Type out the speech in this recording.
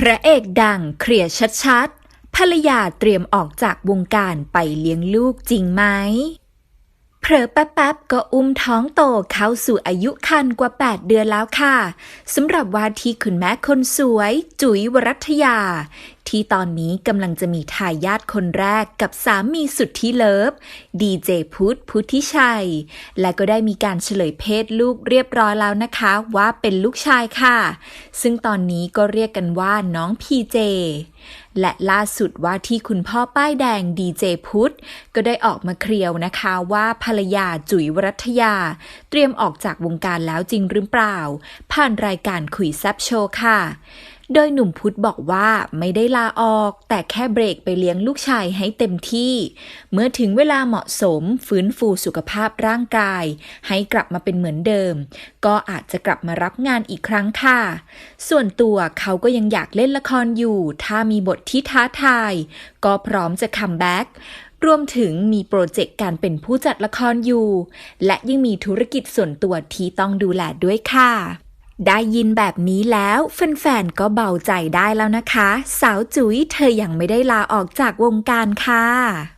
พระเอกดังเคลียร์ชัดๆ ภรรยาเตรียมออกจากวงการไปเลี้ยงลูกจริงไหม เผลอแป๊บๆ ก็อุ้มท้องโตเข้าสู่อายุคันกว่า 8 เดือนแล้วค่ะ สำหรับว่าที่คุณแม่คนสวย จุ๋ยวรัตยา ที่ตอนนี้กำลังจะมีทายาทคนแรกกับสามีสุดที่เลิฟ ดีเจพุทธพุทธิชัย และก็ได้มีการเฉลยเพศลูกเรียบร้อยแล้วนะคะ ว่าเป็นลูกชายค่ะ ซึ่งตอนนี้ก็เรียกกันว่าน้องพีเจและล่าสุดว่าที่คุณพ่อป้ายแดงดีเจพุทธก็ได้ออกมาเคลียร์นะคะว่าภรรยาจุ๋ยวรัตยา เตรียมออกจากวงการแล้วจริงหรือเปล่า ผ่านรายการคุยแซบโชว์ค่ะ โดยหนุ่มพุทธบอกว่าไม่ได้ลาออก แต่แค่เบรกไปเลี้ยงลูกชายให้เต็มที่ เมื่อถึงเวลาเหมาะสมฟื้นฟูสุขภาพร่างกาย ให้กลับมาเป็นเหมือนเดิม ก็อาจจะกลับมารับงานอีกครั้งค่ะ ส่วนตัวเขาก็ยังอยากเล่นละครอยู่ ถ้ามีบทที่ท้าทาย ก็พร้อมจะคัมแบ็กรวมถึงมีโปรเจกต์การเป็นผู้จัดละครอยู่ และยังมีธุรกิจส่วนตัวที่ต้องดูแลด้วยค่ะ ได้ยินแบบนี้แล้วแฟนๆก็เบาใจได้แล้วนะคะ สาวจุ๋ยเธอยังไม่ได้ลาออกจากวงการค่ะ